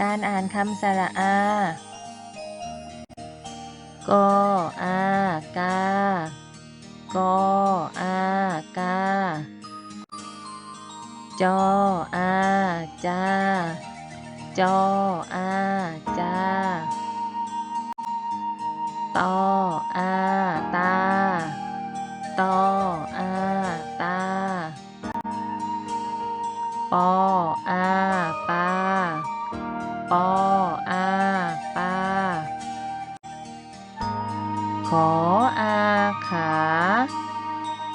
การอ่านคำสระอา กออากากออากาจออาจาจออาจาตออาตาตออาตาปอ ออาขา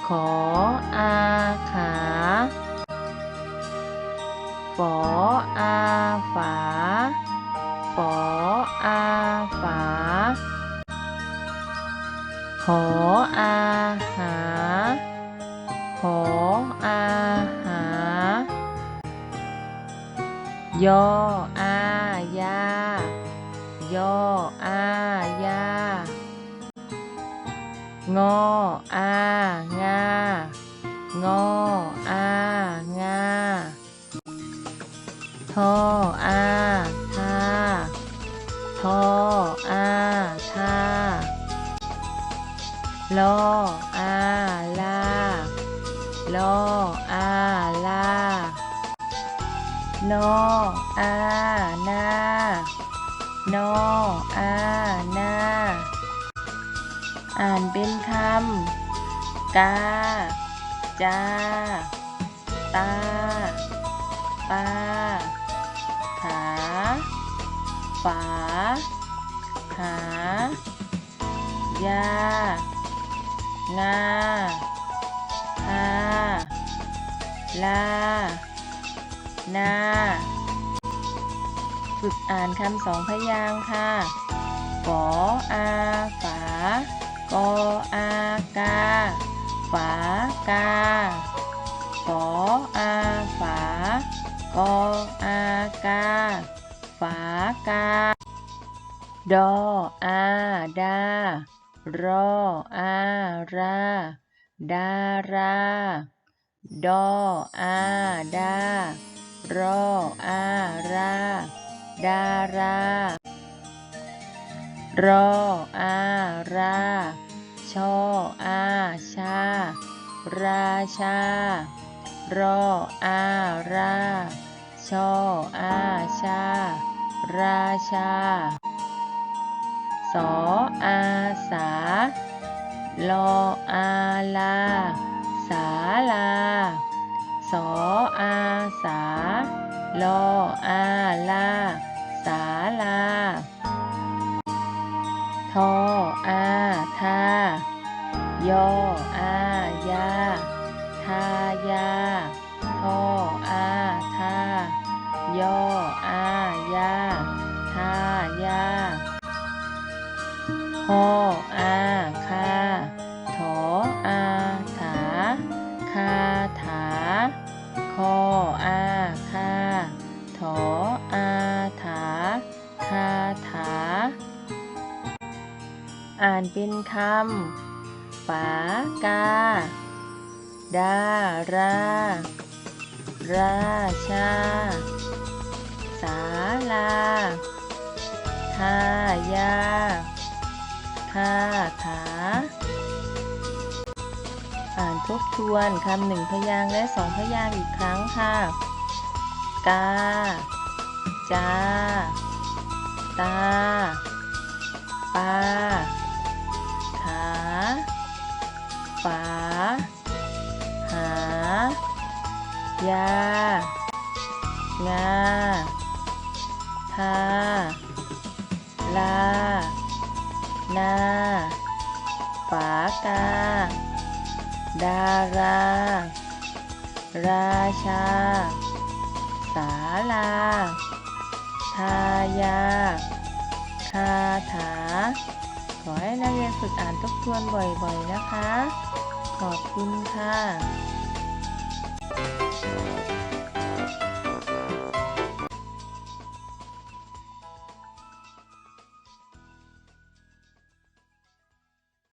ขออาขาฝออาฝาฝออาฝาหออาหาหออาหายออายายออายา งออางางออางาทออาทาทออาทาลออาลาลออาลานออา นานออา อ่านเป็นคำ กา จา ตา ปาขาฝา หา ยา งาฮาลา นา ฝึกอ่านคำสองพยางค์ค่ะฝออาากออากาฝากาฝออาฝากออากาฝากาดออาดา รออาราดาราดอาดารอออาชออาชา ราชารออาราชออาชา ราชา สออาสาลออาลา สาลา สออาสาลออาลาสา ทออาทายออายาทายาทออาทายออายาทายาพออาคาถออาถาคาถาคออาคาถออาถาคาถา อ่านเป็นคำฝากา ดารา ราชาศาลาทายาคาถา อ่านทบทวนคำหนึ่งพยางค์และสองพยางค์อีกครั้งค่ะ กา จา ตา ยางาทาลา นาฝากา ดารา ราชาศาลา ทายา คาถา ขอให้นักเรียนฝึกอ่านทบทวนบ่อยๆนะคะ ขอบคุณค่ะ